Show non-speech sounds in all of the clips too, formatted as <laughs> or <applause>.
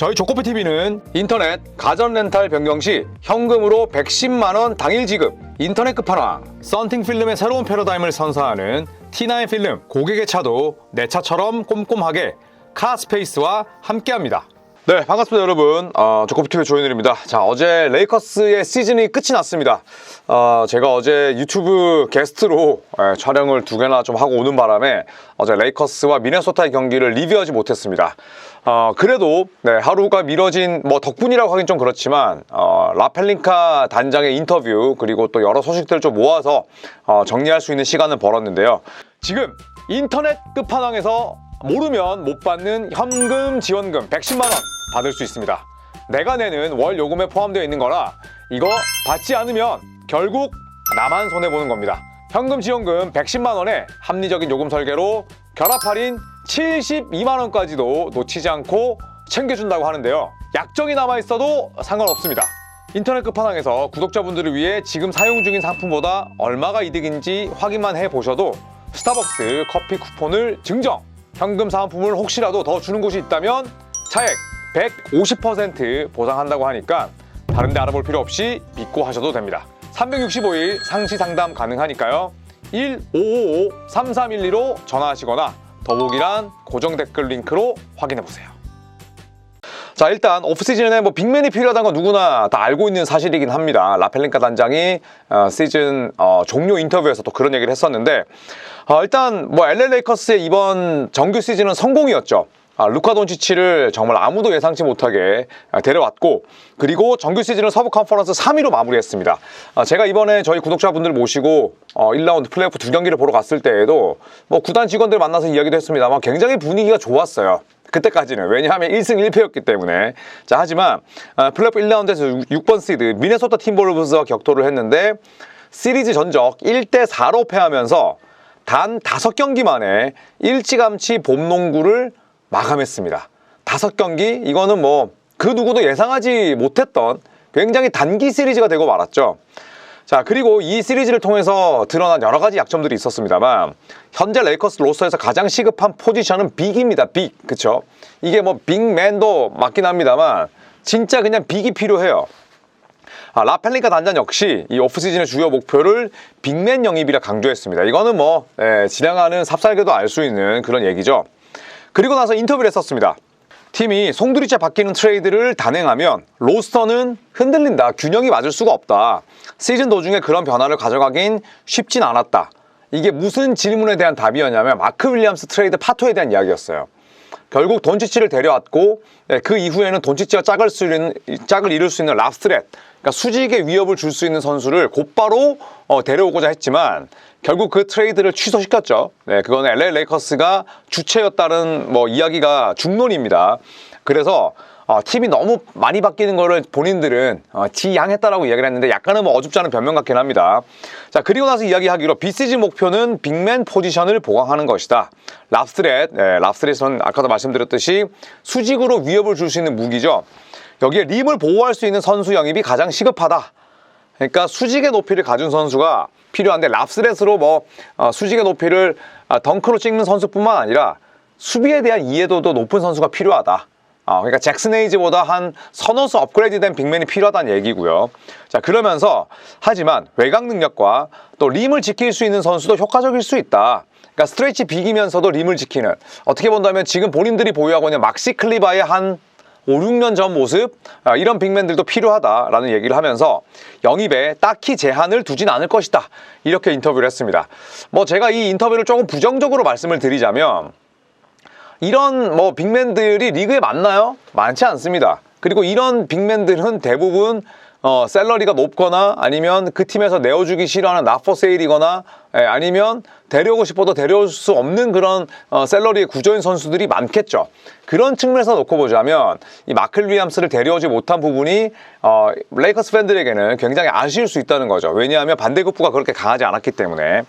저희 조코피TV는 인터넷 가전 렌탈 변경 시 현금으로 110만 원 당일 지급 인터넷 끝판왕 썬팅 필름의 새로운 패러다임을 선사하는 T9 필름 고객의 차도 내 차처럼 꼼꼼하게 카스페이스와 함께합니다. 네 반갑습니다 여러분. 어, 조코피TV 조현일입니다. 자 어제 레이커스의 시즌이 끝이 났습니다. 어, 제가 어제 유튜브 게스트로 예, 촬영을 두 개나 좀 하고 오는 바람에 어제 레이커스와 미네소타의 경기를 리뷰하지 못했습니다 어, 그래도 네, 하루가 미뤄진 뭐 덕분이라고 하긴 좀 그렇지만 어, 라펠링카 단장의 인터뷰 그리고 또 여러 소식들을 좀 모아서 어, 정리할 수 있는 시간을 벌었는데요 지금 인터넷 끝판왕에서 모르면 못 받는 현금 지원금 110만 원 받을 수 있습니다. 내가 내는 월 요금에 포함되어 있는 거라 이거 받지 않으면 결국 나만 손해 보는 겁니다. 현금 지원금 110만 원에 합리적인 요금 설계로 결합 할인 72만 원까지도 놓치지 않고 챙겨준다고 하는데요. 약정이 남아 있어도 상관없습니다. 인터넷 끝판왕에서 구독자분들을 위해 지금 사용 중인 상품보다 얼마가 이득인지 확인만 해 보셔도 스타벅스 커피 쿠폰을 증정. 현금 사은품을 혹시라도 더 주는 곳이 있다면 차액 150% 보상한다고 하니까 다른 데 알아볼 필요 없이 믿고 하셔도 됩니다. 365일 상시 상담 가능하니까요. 1555-3312로 전화하시거나 더보기란 고정 댓글 링크로 확인해 보세요. 자 일단 오프시즌에 뭐 빅맨이 필요하다는 건 누구나 다 알고 있는 사실이긴 합니다. 라펠링카 단장이 어, 시즌 어, 종료 인터뷰에서 또 그런 얘기를 했었는데 어, 일단 뭐 LA 레이커스의 이번 정규 시즌은 성공이었죠. 아, 루카 돈치치를 정말 아무도 예상치 못하게 아, 데려왔고 그리고 정규 시즌을 서부 컨퍼런스 3위로 마무리했습니다. 아, 제가 이번에 저희 구독자분들 모시고 어, 1라운드 플레이오프 두 경기를 보러 갔을 때에도 뭐 구단 직원들 만나서 이야기도 했습니다만 굉장히 분위기가 좋았어요. 그때까지는 왜냐하면 1승 1패였기 때문에 자 하지만 어, 플레이오프 1라운드에서 6번 시드 미네소타 팀볼브스와 격돌을 했는데 시리즈 전적 1대 4로 패하면서 단 5경기 만에 일찌감치 봄농구를 마감했습니다. 다섯 경기 이거는 뭐 그 누구도 예상하지 못했던 굉장히 단기 시리즈가 되고 말았죠. 자 그리고 이 시리즈를 통해서 드러난 여러 가지 약점들이 있었습니다만 현재 레이커스 로스터에서 가장 시급한 포지션은 빅입니다. 빅 그쵸? 이게 뭐 빅맨도 맞긴 합니다만 진짜 그냥 빅이 필요해요. 아, 라펠링카 단장 역시 이 오프시즌의 주요 목표를 빅맨 영입이라 강조했습니다. 이거는 뭐 예, 지나가는 삽살개도 알 수 있는 그런 얘기죠. 그리고 나서 인터뷰를 했었습니다. 팀이 송두리째 바뀌는 트레이드를 단행하면 로스터는 흔들린다. 균형이 맞을 수가 없다. 시즌 도중에 그런 변화를 가져가긴 쉽진 않았다. 이게 무슨 질문에 대한 답이었냐면 마크 윌리엄스 트레이드 파토에 대한 이야기였어요. 결국 돈치치를 데려왔고 예, 그 이후에는 돈치치가 짝을, 수 있는, 짝을 이룰 수 있는 랍스렛 그러니까 수직의 위협을 줄 수 있는 선수를 곧바로 어, 데려오고자 했지만 결국 그 트레이드를 취소시켰죠. 네, 그건 LA 레이커스가 주체였다는 뭐 이야기가 중론입니다. 그래서 어, 팀이 너무 많이 바뀌는 거를 본인들은 어, 지양했다라고 이야기를 했는데 약간은 뭐 어줍지 않은 변명 같긴 합니다. 자 그리고 나서 이야기하기로 비시즌 목표는 빅맨 포지션을 보강하는 것이다. 랍스렛, 네, 랍스렛은 아까도 말씀드렸듯이 수직으로 위협을 줄 수 있는 무기죠. 여기에 림을 보호할 수 있는 선수 영입이 가장 시급하다. 그러니까 수직의 높이를 가진 선수가 필요한데 랍스렛으로 뭐 어, 수직의 높이를 아, 덩크로 찍는 선수뿐만 아니라 수비에 대한 이해도도 높은 선수가 필요하다. 어, 그러니까 잭슨 에이즈보다 한 서너 수 업그레이드된 빅맨이 필요하다는 얘기고요. 자 그러면서 하지만 외곽 능력과 또 림을 지킬 수 있는 선수도 효과적일 수 있다. 그러니까 스트레이치 빅이면서도 림을 지키는 어떻게 본다면 지금 본인들이 보유하고 있는 막시 클리바의 한 5, 6년 전 모습 아, 이런 빅맨들도 필요하다라는 얘기를 하면서 영입에 딱히 제한을 두진 않을 것이다 이렇게 인터뷰를 했습니다. 뭐 제가 이 인터뷰를 조금 부정적으로 말씀을 드리자면 이런 뭐 빅맨들이 리그에 많나요? 많지 않습니다. 그리고 이런 빅맨들은 대부분 어, 셀러리가 높거나 아니면 그 팀에서 내어주기 싫어하는 나포 세일이거나 예, 아니면 데려오고 싶어도 데려올 수 없는 그런 어, 셀러리의 구조인 선수들이 많겠죠. 그런 측면에서 놓고 보자면 이 마클 위암스를 데려오지 못한 부분이 어, 레이커스 팬들에게는 굉장히 아쉬울 수 있다는 거죠. 왜냐하면 반대급부가 그렇게 강하지 않았기 때문에.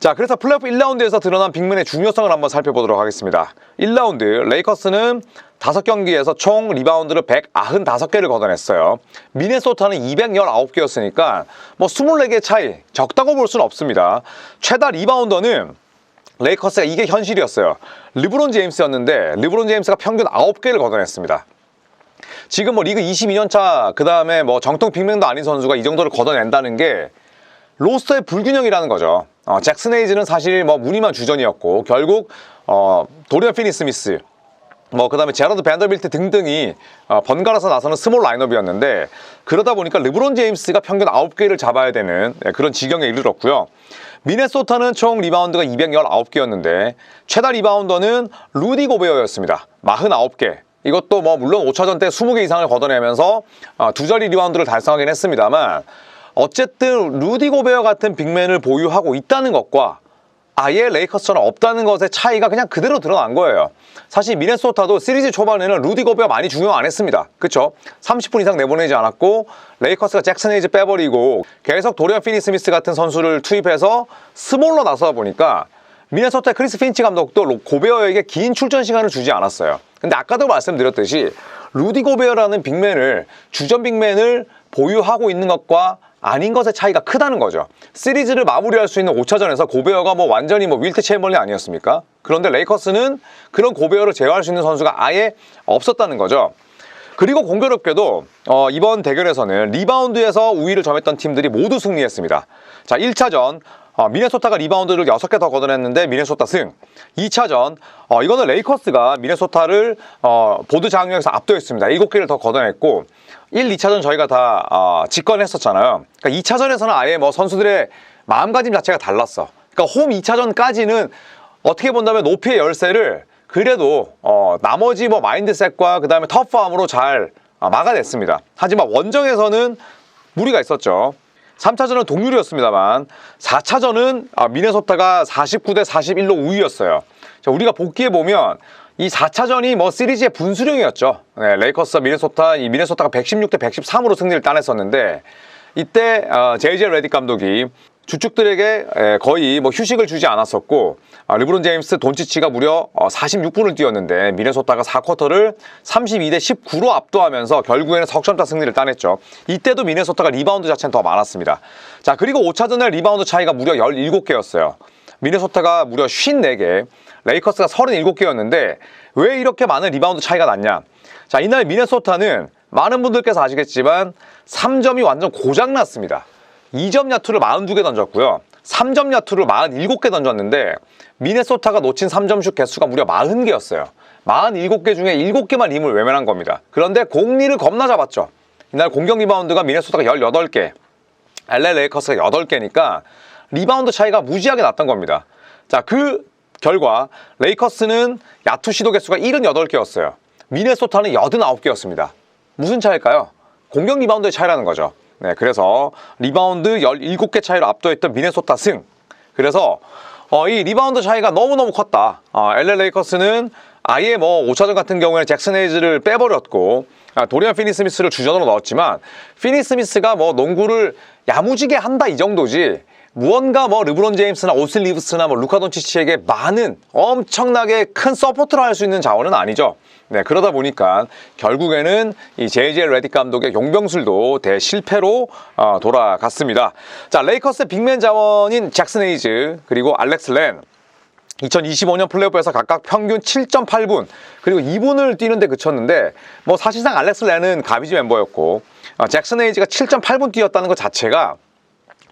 자, 그래서 플레이오프 1라운드에서 드러난 빅맨의 중요성을 한번 살펴보도록 하겠습니다. 1라운드 레이커스는 5경기에서 총 리바운드를 195개를 걷어냈어요. 미네소타는 219개였으니까 뭐 24개 차이 적다고 볼 수는 없습니다. 최다 리바운더는 레이커스가 이게 현실이었어요. 르브론 제임스였는데 르브론 제임스가 평균 9개를 걷어냈습니다. 지금 뭐 리그 22년 차, 그 다음에 뭐 정통 빅맨도 아닌 선수가 이 정도를 걷어낸다는 게 로스터의 불균형이라는 거죠. 어, 잭슨 헤이즈는 사실 뭐 무늬만 주전이었고 결국 어, 도리안 피니 스미스 뭐 그다음에 제라드 밴더빌트 등등이 어, 번갈아서 나서는 스몰 라인업이었는데 그러다 보니까 르브론 제임스가 평균 9개를 잡아야 되는 네, 그런 지경에 이르렀고요. 미네소타는 총 리바운드가 219개였는데 최다 리바운더는 루디 고베어였습니다. 49개. 이것도 뭐 물론 5차전 때 20개 이상을 걷어내면서 어, 두 자리 리바운드를 달성하긴 했습니다만 어쨌든 루디 고베어 같은 빅맨을 보유하고 있다는 것과 아예 레이커스처럼 없다는 것의 차이가 그냥 그대로 드러난 거예요. 사실 미네소타도 시리즈 초반에는 루디 고베어 많이 중용 안 했습니다. 그쵸? 30분 이상 내보내지 않았고 레이커스가 잭슨 헤이즈 빼버리고 계속 도리안 피니 스미스 같은 선수를 투입해서 스몰로 나서다 보니까 미네소타 크리스 핀치 감독도 로- 고베어에게 긴 출전 시간을 주지 않았어요. 근데 아까도 말씀드렸듯이 루디 고베어라는 빅맨을 주전 빅맨을 보유하고 있는 것과 아닌 것의 차이가 크다는 거죠. 시리즈를 마무리할 수 있는 5차전에서 고베어가 뭐 완전히 뭐 윌트 체인벌린 아니었습니까? 그런데 레이커스는 그런 고베어를 제어할 수 있는 선수가 아예 없었다는 거죠. 그리고 공교롭게도 어, 이번 대결에서는 리바운드에서 우위를 점했던 팀들이 모두 승리했습니다. 자, 1차전 어, 미네소타가 리바운드를 6개 더 걷어냈는데 미네소타 승. 2차전 어, 이거는 레이커스가 미네소타를 어, 보드 장면에서 압도했습니다. 7개를 더 걷어냈고 1, 2차전 저희가 다 어, 직관했었잖아요. 그러니까 2차전에서는 아예 뭐 선수들의 마음가짐 자체가 달랐어. 그러니까 홈 2차전까지는 어떻게 본다면 높이의 열쇠를 그래도 어, 나머지 뭐 마인드셋과 그 다음에 터프함으로 잘 어, 막아냈습니다. 하지만 원정에서는 무리가 있었죠. 3차전은 동률이었습니다만 4차전은 아, 미네소타가 49대 41로 우위였어요. 자, 우리가 복귀해 보면 이 4차전이 뭐 시리즈의 분수령이었죠. 네, 레이커스 미네소타 이 미네소타가 116대 113으로 승리를 따냈었는데 이때 어, 제이제 레디 감독이 주축들에게 에, 거의 뭐 휴식을 주지 않았었고 아, 르브론 제임스 돈치치가 무려 어, 46분을 뛰었는데 미네소타가 4쿼터를 32대 19로 압도하면서 결국에는 석점차 승리를 따냈죠. 이때도 미네소타가 리바운드 자체는 더 많았습니다. 자 그리고 5차전의 리바운드 차이가 무려 17개였어요. 미네소타가 무려 54개, 레이커스가 37개였는데 왜 이렇게 많은 리바운드 차이가 났냐? 자, 이날 미네소타는 많은 분들께서 아시겠지만 3점이 완전 고장났습니다. 2점 야투를 42개 던졌고요. 3점 야투를 47개 던졌는데 미네소타가 놓친 3점슛 개수가 무려 40개였어요. 47개 중에 7개만 힘을 외면한 겁니다. 그런데 공리를 겁나 잡았죠. 이날 공격 리바운드가 미네소타가 18개, LA 레이커스가 8개니까 리바운드 차이가 무지하게 났던 겁니다. 자, 그 결과 레이커스는 야투 시도 개수가 78개였어요. 미네소타는 89개였습니다. 무슨 차일까요? 공격 리바운드의 차이라는 거죠. 네, 그래서 리바운드 17개 차이로 압도했던 미네소타 승. 그래서 어, 이 리바운드 차이가 너무너무 컸다. 어, LA 레이커스는 아예 뭐 5차전 같은 경우에는 잭슨 헤이즈를 빼버렸고 아, 도리안 피니 스미스를 주전으로 넣었지만 피니 스미스가 뭐 농구를 야무지게 한다 이 정도지 무언가 뭐 르브론 제임스나 오슬 리브스나 뭐 루카 돈치치에게 많은 엄청나게 큰 서포트를 할 수 있는 자원은 아니죠. 네, 그러다 보니까 결국에는 이 제이제 레디 감독의 용병술도 대실패로 어, 돌아갔습니다. 자, 레이커스 빅맨 자원인 잭슨 헤이즈 그리고 알렉스 렌 2025년 플레이오프에서 각각 평균 7.8분 그리고 2분을 뛰는데 그쳤는데 뭐 사실상 알렉스 렌은 가비지 멤버였고 어, 잭슨 헤이즈가 7.8분 뛰었다는 것 자체가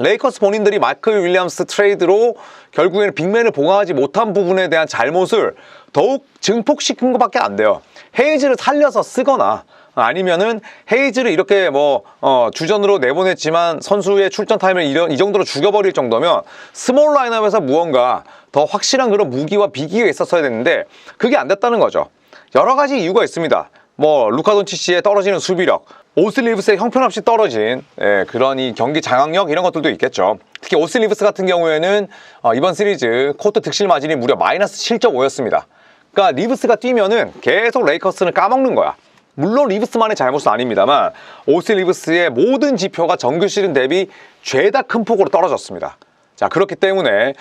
레이커스 본인들이 마크 윌리엄스 트레이드로 결국에는 빅맨을 보강하지 못한 부분에 대한 잘못을 더욱 증폭시킨 것밖에 안 돼요. 헤이즈를 살려서 쓰거나 아니면은 헤이즈를 이렇게 뭐 어, 주전으로 내보냈지만 선수의 출전 타임을 이런- 이 정도로 죽여버릴 정도면 스몰 라인업에서 무언가 더 확실한 그런 무기와 비기가 있었어야 됐는데 그게 안 됐다는 거죠. 여러 가지 이유가 있습니다. 뭐 루카 돈치치의 떨어지는 수비력, 오슬리브스의 형편없이 떨어진 예, 그런 이 경기 장악력 이런 것들도 있겠죠. 특히 오슬리브스 같은 경우에는 어, 이번 시리즈 코트 득실 마진이 무려 마이너스 7.5였습니다. 그러니까 리브스가 뛰면은 계속 레이커스는 까먹는 거야. 물론 리브스만의 잘못은 아닙니다만 오스 리브스의 모든 지표가 정규 시즌 대비 죄다 큰 폭으로 떨어졌습니다. 자 그렇기 때문에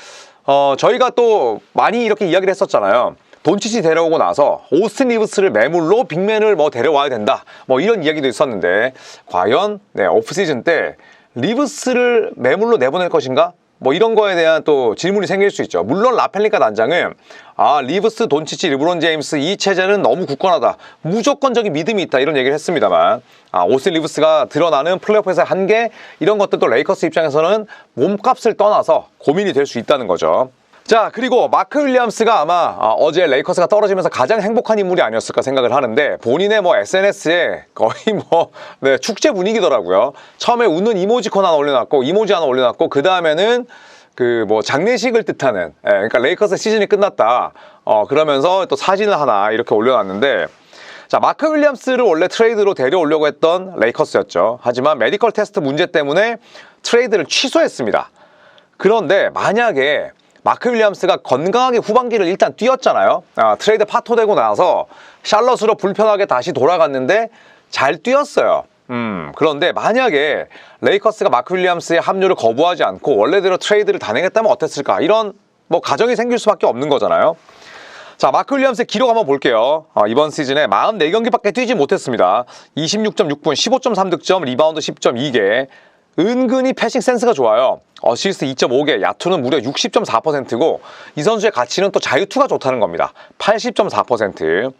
어, 저희가 또 많이 이렇게 이야기를 했었잖아요. 돈치치 데려오고 나서 오스틴 리브스를 매물로 빅맨을 뭐 데려와야 된다. 뭐 이런 이야기도 있었는데 과연 네, 오프 시즌 때 리브스를 매물로 내보낼 것인가? 뭐 이런 거에 대한 또 질문이 생길 수 있죠. 물론 라펠리카 단장은 아 리브스, 돈치치, 르브론 제임스 이 체제는 너무 굳건하다. 무조건적인 믿음이 있다 이런 얘기를 했습니다만 아 오스틴 리브스가 드러나는 플레이오프에서의 한계 이런 것들도 레이커스 입장에서는 몸값을 떠나서 고민이 될 수 있다는 거죠. 자 그리고 마크 윌리엄스가 아마 아, 어제 레이커스가 떨어지면서 가장 행복한 인물이 아니었을까 생각을 하는데 본인의 뭐 SNS에 거의 <laughs> 뭐 네, 축제 분위기더라고요. 처음에 웃는 이모지콘 하나 올려놨고 이모지 하나 올려놨고 그 다음에는 그 뭐 장례식을 뜻하는 예, 그러니까 레이커스 시즌이 끝났다. 어 그러면서 또 사진을 하나 이렇게 올려놨는데 자, 마크 윌리엄스를 원래 트레이드로 데려오려고 했던 레이커스였죠. 하지만 메디컬 테스트 문제 때문에 트레이드를 취소했습니다. 그런데 만약에 마크 윌리엄스가 건강하게 후반기를 일단 뛰었잖아요. 아, 트레이드 파토되고 나서 샬럿으로 불편하게 다시 돌아갔는데 잘 뛰었어요. 음, 그런데 만약에 레이커스가 마크 윌리엄스의 합류를 거부하지 않고 원래대로 트레이드를 단행했다면 어땠을까? 이런 뭐 가정이 생길 수밖에 없는 거잖아요. 자, 마크 윌리엄스의 기록 한번 볼게요. 어, 이번 시즌에 44경기밖에 뛰지 못했습니다. 26.6분, 15.3득점, 리바운드 10.2개. 은근히 패싱 센스가 좋아요. 어시스트 2.5개, 야투는 무려 60.4%고 이 선수의 가치는 또 자유투가 좋다는 겁니다. 80.4%.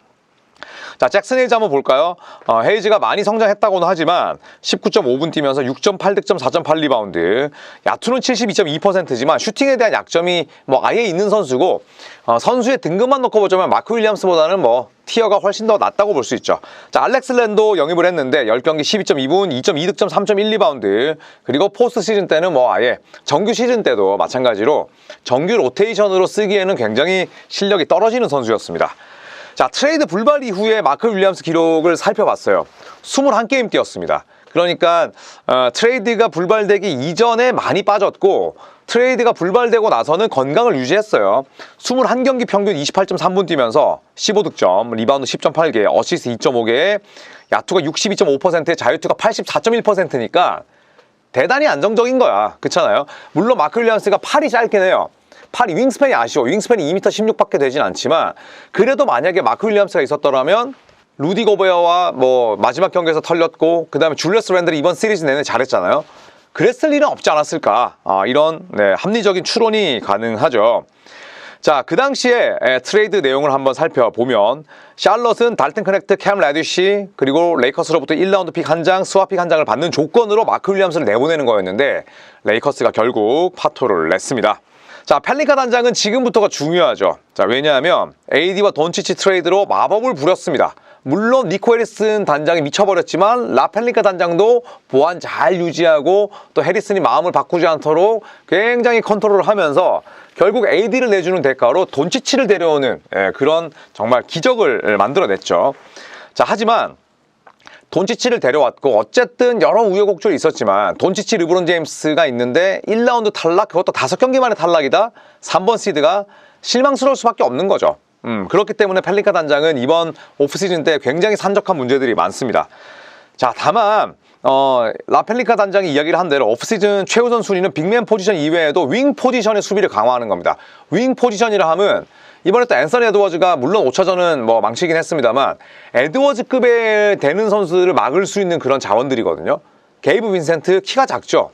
자, 잭슨 헤이즈 한번 볼까요? 어, 헤이즈가 많이 성장했다고는 하지만 19.5분 뛰면서 6.8득점, 4.8 리바운드. 야투는 72.2%지만 슈팅에 대한 약점이 뭐 아예 있는 선수고 어, 선수의 등급만 놓고 보자면 마크 윌리엄스보다는 뭐 티어가 훨씬 더 낫다고 볼 수 있죠. 자, 알렉스 랜도 영입을 했는데 10경기 12.2분, 2.2득점, 3.1 리바운드. 그리고 포스트 시즌 때는 뭐 아예 정규 시즌 때도 마찬가지로 정규 로테이션으로 쓰기에는 굉장히 실력이 떨어지는 선수였습니다. 자, 트레이드 불발 이후에 마크 윌리엄스 기록을 살펴봤어요. 21게임 뛰었습니다. 그러니까 어, 트레이드가 불발되기 이전에 많이 빠졌고 트레이드가 불발되고 나서는 건강을 유지했어요. 21경기 평균 28.3분 뛰면서 15득점, 리바운드 10.8개, 어시스트 2.5개, 야투가 62.5%, 자유투가 84.1%니까 대단히 안정적인 거야. 그렇잖아요. 물론 마크 윌리엄스가 팔이 짧긴 해요. 팔이 윙스팬이 아쉬워. 윙스팬이 2m 16밖에 되진 않지만 그래도 만약에 마크 윌리엄스가 있었더라면 루디 고베어와 뭐 마지막 경기에서 털렸고 그다음에 줄리어스 랜들이 이번 시리즈 내내 잘했잖아요. 그랬을 일은 없지 않았을까? 아, 이런 네, 합리적인 추론이 가능하죠. 자, 그 당시에 에, 트레이드 내용을 한번 살펴보면 샬럿은 달튼 커넥트, 캠 레디시 그리고 레이커스로부터 1라운드 픽 한 장, 스와픽 한 장을 받는 조건으로 마크 윌리엄스를 내보내는 거였는데 레이커스가 결국 파토를 냈습니다. 자, 펠리카 단장은 지금부터가 중요하죠. 자, 왜냐하면 AD와 돈치치 트레이드로 마법을 부렸습니다. 물론 니코 해리슨 단장이 미쳐버렸지만 라펠리카 단장도 보안 잘 유지하고 또 해리슨이 마음을 바꾸지 않도록 굉장히 컨트롤을 하면서 결국 AD를 내주는 대가로 돈치치를 데려오는 예, 그런 정말 기적을 만들어냈죠. 자, 하지만 돈치치를 데려왔고 어쨌든 여러 우여곡절이 있었지만 돈치치 르브론 제임스가 있는데 1라운드 탈락 그것도 다섯 경기 만에 탈락이다. 3번 시드가 실망스러울 수밖에 없는 거죠. 음, 그렇기 때문에 펠리카 단장은 이번 오프시즌 때 굉장히 산적한 문제들이 많습니다. 자 다만 어, 라펠리카 단장이 이야기를 한 대로 오프시즌 최우선 순위는 빅맨 포지션 이외에도 윙 포지션의 수비를 강화하는 겁니다. 윙 포지션이라 하면 이번에 또 앤서니 에드워즈가 물론 5차전은 뭐 망치긴 했습니다만 에드워즈급에 되는 선수들을 막을 수 있는 그런 자원들이거든요. 게이브 빈센트 키가 작죠.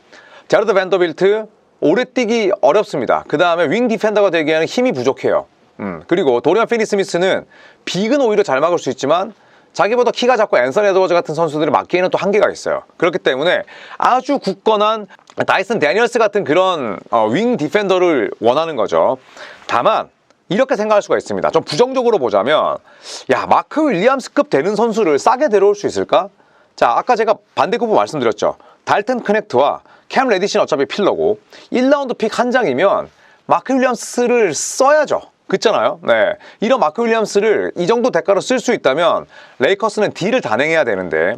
자르드 밴더빌트 오래 뛰기 어렵습니다. 그 다음에 윙 디펜더가 되기에는 힘이 부족해요. 음, 그리고 도리안 피니 스미스는 빅은 오히려 잘 막을 수 있지만 자기보다 키가 작고 앤서니 에드워즈 같은 선수들을 막기에는 또 한계가 있어요. 그렇기 때문에 아주 굳건한 다이슨 데니얼스 같은 그런 어, 윙 디펜더를 원하는 거죠. 다만 이렇게 생각할 수가 있습니다. 좀 부정적으로 보자면 야 마크 윌리엄스급 되는 선수를 싸게 데려올 수 있을까? 자 아까 제가 반대급부 말씀드렸죠. 달튼 커넥트와 캠 레디시는 어차피 필러고 1라운드 픽 한 장이면 마크 윌리엄스를 써야죠. 그렇잖아요. 네. 이런 마크 윌리엄스를 이 정도 대가로 쓸 수 있다면 레이커스는 딜을 단행해야 되는데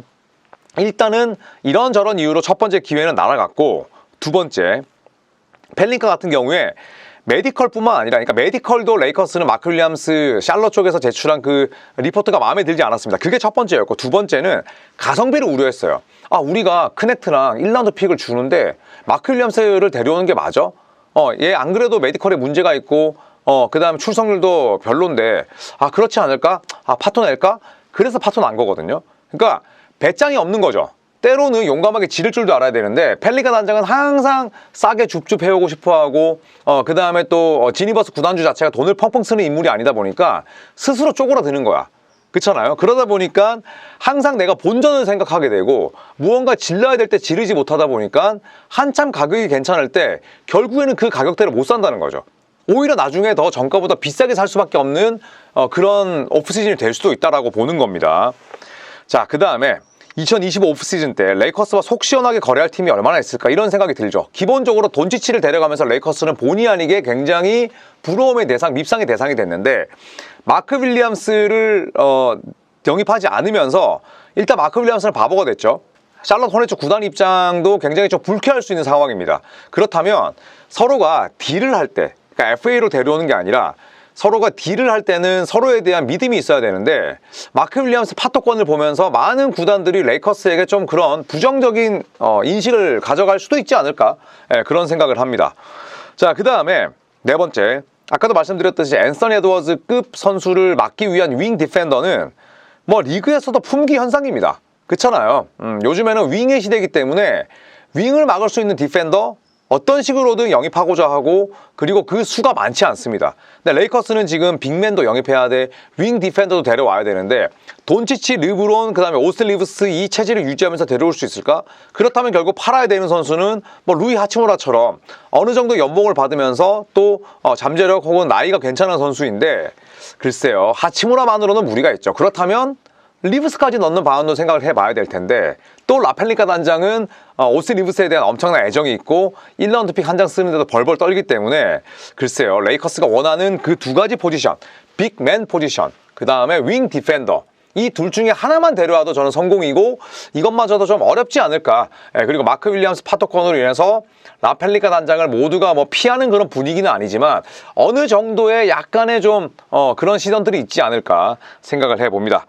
일단은 이런저런 이유로 첫 번째 기회는 날아갔고 두 번째 펠링카 같은 경우에 메디컬뿐만 아니라 그러니까 메디컬도 레이커스는 마크 윌리엄스 샬럿 쪽에서 제출한 그 리포트가 마음에 들지 않았습니다. 그게 첫 번째였고 두 번째는 가성비를 우려했어요. 아 우리가 크넥트랑 1라운드 픽을 주는데 마크 윌리엄스를 데려오는 게 맞아? 어얘 안 그래도 메디컬에 문제가 있고 어 그다음에 출석률도 별론데 아 그렇지 않을까? 아 파토 낼까? 그래서 파토 난 거거든요. 그러니까 배짱이 없는 거죠. 때로는 용감하게 지를 줄도 알아야 되는데 펠리카 단장은 항상 싸게 줍줍 해오고 싶어하고 어, 그 다음에 또 어, 지니버스 구단주 자체가 돈을 펑펑 쓰는 인물이 아니다 보니까 스스로 쪼그라드는 거야. 그렇잖아요. 그러다 보니까 항상 내가 본전을 생각하게 되고 무언가 질러야 될 때 지르지 못하다 보니까 한참 가격이 괜찮을 때 결국에는 그 가격대를 못 산다는 거죠. 오히려 나중에 더 정가보다 비싸게 살 수밖에 없는 어, 그런 오프시즌이 될 수도 있다라고 보는 겁니다. 자, 그 다음에 2025 오프시즌 때 레이커스와 속 시원하게 거래할 팀이 얼마나 있을까 이런 생각이 들죠. 기본적으로 돈치치를 데려가면서 레이커스는 본의 아니게 굉장히 부러움의 대상, 밉상의 대상이 됐는데 마크 윌리엄스를 어, 영입하지 않으면서 일단 마크 윌리엄스는 바보가 됐죠. 샬럿 호네츠 구단 입장도 굉장히 좀 불쾌할 수 있는 상황입니다. 그렇다면 서로가 딜을 할 때, 그러니까 FA로 데려오는 게 아니라 서로가 딜을 할 때는 서로에 대한 믿음이 있어야 되는데 마크 윌리엄스 파토권을 보면서 많은 구단들이 레이커스에게 좀 그런 부정적인 어, 인식을 가져갈 수도 있지 않을까 예, 그런 생각을 합니다. 자, 그 다음에 네 번째 아까도 말씀드렸듯이 앤서니 에드워즈급 선수를 막기 위한 윙 디펜더는 뭐 리그에서도 품귀 현상입니다. 그렇잖아요. 음, 요즘에는 윙의 시대이기 때문에 윙을 막을 수 있는 디펜더 어떤 식으로든 영입하고자 하고 그리고 그 수가 많지 않습니다. 근데 레이커스는 지금 빅맨도 영입해야 돼, 윙 디펜더도 데려와야 되는데 돈치치, 르브론, 그다음에 오스틴 리브스 이 체질을 유지하면서 데려올 수 있을까? 그렇다면 결국 팔아야 되는 선수는 뭐 루이 하치무라처럼 어느 정도 연봉을 받으면서 또 어, 잠재력 혹은 나이가 괜찮은 선수인데 글쎄요 하치무라만으로는 무리가 있죠. 그렇다면 리브스까지 넣는 방안도 생각을 해봐야 될 텐데 또 라펠리카 단장은 어, 오스 리브스에 대한 엄청난 애정이 있고 1라운드 픽 한 장 쓰는데도 벌벌 떨기 때문에 글쎄요 레이커스가 원하는 그 두 가지 포지션 빅맨 포지션 그 다음에 윙 디펜더 이 둘 중에 하나만 데려와도 저는 성공이고 이것마저도 좀 어렵지 않을까 예, 그리고 마크 윌리엄스 파토콘으로 인해서 라펠리카 단장을 모두가 뭐 피하는 그런 분위기는 아니지만 어느 정도의 약간의 좀 어, 그런 시선들이 있지 않을까 생각을 해봅니다.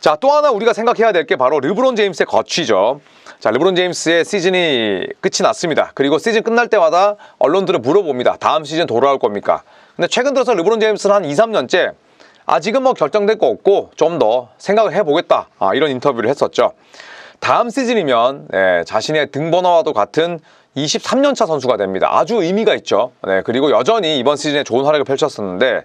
자, 또 하나 우리가 생각해야 될 게 바로 르브론 제임스의 거취죠. 자, 르브론 제임스의 시즌이 끝이 났습니다. 그리고 시즌 끝날 때마다 언론들은 물어봅니다. 다음 시즌 돌아올 겁니까? 근데 최근 들어서 르브론 제임스는 한 2, 3년째 아직은 뭐 결정될 거 없고 좀 더 생각을 해보겠다. 아, 이런 인터뷰를 했었죠. 다음 시즌이면 예, 자신의 등번호와도 같은 23년차 선수가 됩니다. 아주 의미가 있죠. 네, 그리고 여전히 이번 시즌에 좋은 활약을 펼쳤었는데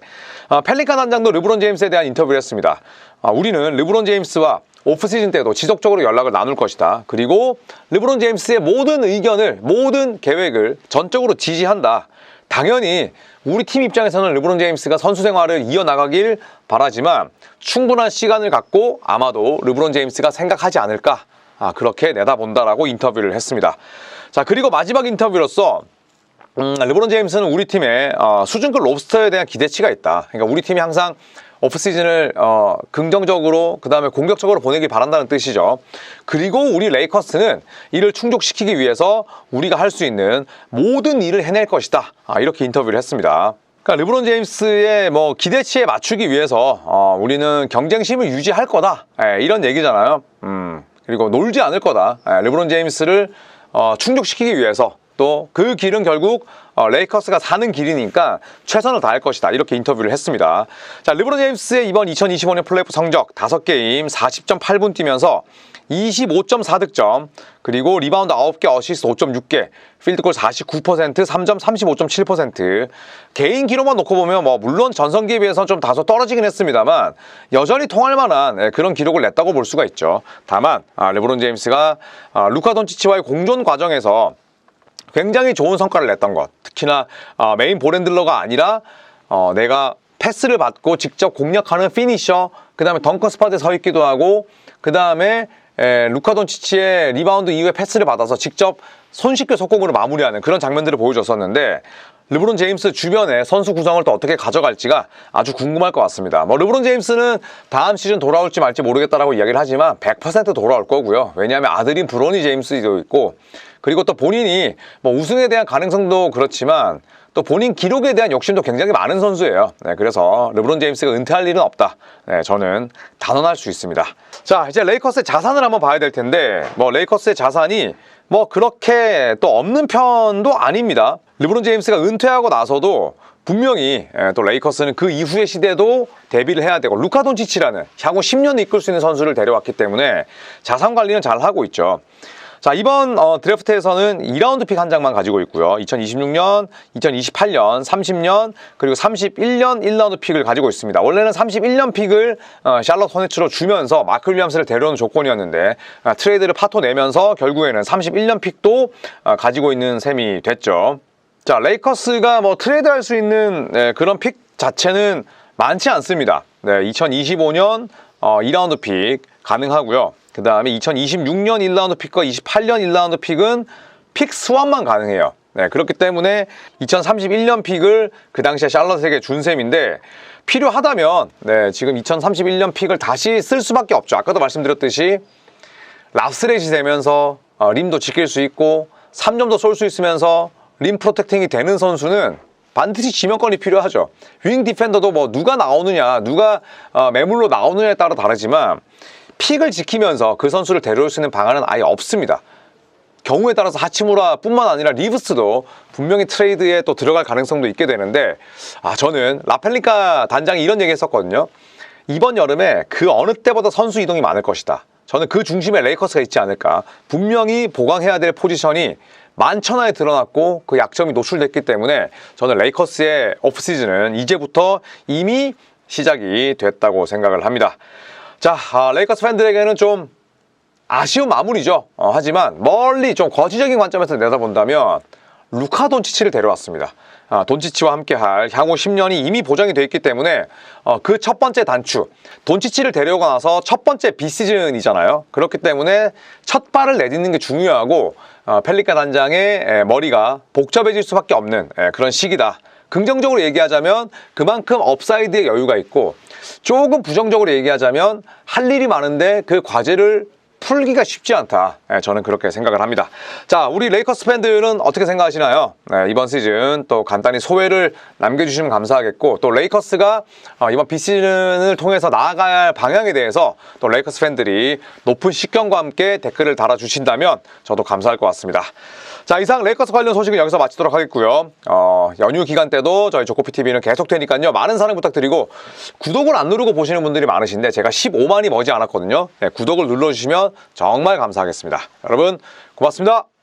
아, 펠리칸 단장도 르브론 제임스에 대한 인터뷰를 했습니다. 아, 우리는 르브론 제임스와 오프시즌 때도 지속적으로 연락을 나눌 것이다. 그리고 르브론 제임스의 모든 의견을, 모든 계획을 전적으로 지지한다. 당연히 우리 팀 입장에서는 르브론 제임스가 선수 생활을 이어나가길 바라지만 충분한 시간을 갖고 아마도 르브론 제임스가 생각하지 않을까 아, 그렇게 내다본다라고 인터뷰를 했습니다. 자 그리고 마지막 인터뷰로서 음, 르브론 제임스는 우리 팀의 어, 수준급 롭스터에 대한 기대치가 있다. 그러니까 우리 팀이 항상 오프 시즌을 어, 긍정적으로 그 다음에 공격적으로 보내길 바란다는 뜻이죠. 그리고 우리 레이커스는 이를 충족시키기 위해서 우리가 할 수 있는 모든 일을 해낼 것이다. 아, 이렇게 인터뷰를 했습니다. 그러니까 르브론 제임스의 뭐 기대치에 맞추기 위해서 어, 우리는 경쟁심을 유지할 거다. 예, 이런 얘기잖아요. 음, 그리고 놀지 않을 거다. 예, 르브론 제임스를 어, 충족시키기 위해서 또 그 길은 결국 어, 레이커스가 사는 길이니까 최선을 다할 것이다. 이렇게 인터뷰를 했습니다. 자, 르브론 제임스의 이번 2025년 플레이오프 성적 5게임 40.8분 뛰면서 25.4득점, 그리고 리바운드 9개, 어시스트 5.6개, 필드골 49%, 3점 35.7%. 개인 기록만 놓고 보면 뭐 물론 전성기에 비해서 좀 다소 떨어지긴 했습니다만 여전히 통할 만한 예, 그런 기록을 냈다고 볼 수가 있죠. 다만 아, 르브론 제임스가 아, 루카 돈치치와의 공존 과정에서 굉장히 좋은 성과를 냈던 것. 특히나 어, 메인 볼핸들러가 아니라 어, 내가 패스를 받고 직접 공략하는 피니셔, 그 다음에 덩커 스팟에 서 있기도 하고, 그 다음에 루카 돈치치의 리바운드 이후에 패스를 받아서 직접 손쉽게 속공으로 마무리하는 그런 장면들을 보여줬었는데 르브론 제임스 주변에 선수 구성을 또 어떻게 가져갈지가 아주 궁금할 것 같습니다. 뭐 르브론 제임스는 다음 시즌 돌아올지 말지 모르겠다라고 이야기를 하지만 100% 돌아올 거고요. 왜냐하면 아들인 브로니 제임스도 있고 그리고 또 본인이 뭐 우승에 대한 가능성도 그렇지만 또 본인 기록에 대한 욕심도 굉장히 많은 선수예요. 네, 그래서 르브론 제임스가 은퇴할 일은 없다. 네, 저는 단언할 수 있습니다. 자, 이제 레이커스의 자산을 한번 봐야 될 텐데, 뭐 레이커스의 자산이 뭐 그렇게 또 없는 편도 아닙니다. 르브론 제임스가 은퇴하고 나서도 분명히 예, 또 레이커스는 그 이후의 시대도 대비를 해야 되고 루카 돈치치라는 향후 10년을 이끌 수 있는 선수를 데려왔기 때문에 자산 관리는 잘 하고 있죠. 자 이번 어, 드래프트에서는 2라운드 픽 한 장만 가지고 있고요. 2026년, 2028년, 30년 그리고 31년 1라운드 픽을 가지고 있습니다. 원래는 31년 픽을 어, 샬럿 호네츠로 주면서 마크 윌리엄스를 데려오는 조건이었는데 아, 트레이드를 파토 내면서 결국에는 31년 픽도 어, 가지고 있는 셈이 됐죠. 자 레이커스가 뭐 트레이드 할 수 있는 네, 그런 픽 자체는 많지 않습니다. 네, 2025년 어, 2라운드 픽 가능하고요. 그 다음에 2026년 1라운드 픽과 28년 1라운드 픽은 픽 스왑만 가능해요. 네, 그렇기 때문에 2031년 픽을 그 당시에 샬럿에게 준 셈인데 필요하다면 네, 지금 2031년 픽을 다시 쓸 수밖에 없죠. 아까도 말씀드렸듯이 랍스렛이 되면서 어, 림도 지킬 수 있고 3점도 쏠 수 있으면서 림 프로텍팅이 되는 선수는 반드시 지명권이 필요하죠. 윙 디펜더도 뭐 누가 나오느냐, 누가 어, 매물로 나오느냐에 따라 다르지만 픽을 지키면서 그 선수를 데려올 수 있는 방안은 아예 없습니다. 경우에 따라서 하치무라뿐만 아니라 리브스도 분명히 트레이드에 또 들어갈 가능성도 있게 되는데 아 저는 라펠리카 단장이 이런 얘기 했었거든요. 이번 여름에 그 어느 때보다 선수 이동이 많을 것이다. 저는 그 중심에 레이커스가 있지 않을까. 분명히 보강해야 될 포지션이 만천하에 드러났고 그 약점이 노출됐기 때문에 저는 레이커스의 오프시즌은 이제부터 이미 시작이 됐다고 생각을 합니다. 자, 아, 레이커스 팬들에게는 좀 아쉬운 마무리죠. 어, 하지만 멀리 좀 거시적인 관점에서 내다본다면 루카 돈치치를 데려왔습니다. 아, 돈치치와 함께할 향후 10년이 이미 보장이 되어 있기 때문에 어, 그 첫 번째 단추 돈치치를 데려오고 나서 첫 번째 비시즌이잖아요. 그렇기 때문에 첫 발을 내딛는 게 중요하고 어, 펠리카 단장의 에, 머리가 복잡해질 수밖에 없는 에, 그런 시기다. 긍정적으로 얘기하자면 그만큼 업사이드의 여유가 있고 조금 부정적으로 얘기하자면 할 일이 많은데 그 과제를 풀기가 쉽지 않다. 예, 저는 그렇게 생각을 합니다. 자, 우리 레이커스 팬들은 어떻게 생각하시나요? 네, 이번 시즌 또 간단히 소회를 남겨주시면 감사하겠고 또 레이커스가 어, 이번 비시즌을 통해서 할 방향에 대해서 또 레이커스 팬들이 높은 식견과 함께 댓글을 달아주신다면 저도 감사할 것 같습니다. 자, 이상 레이커스 관련 소식은 여기서 마치도록 하겠고요. 어, 연휴 기간 때도 저희 조코피 TV는 계속 되니까요. 많은 사랑 부탁드리고 구독을 안 누르고 보시는 분들이 많으신데 제가 15만이 머지 않았거든요. 네, 구독을 눌러 정말 감사하겠습니다. 여러분 고맙습니다.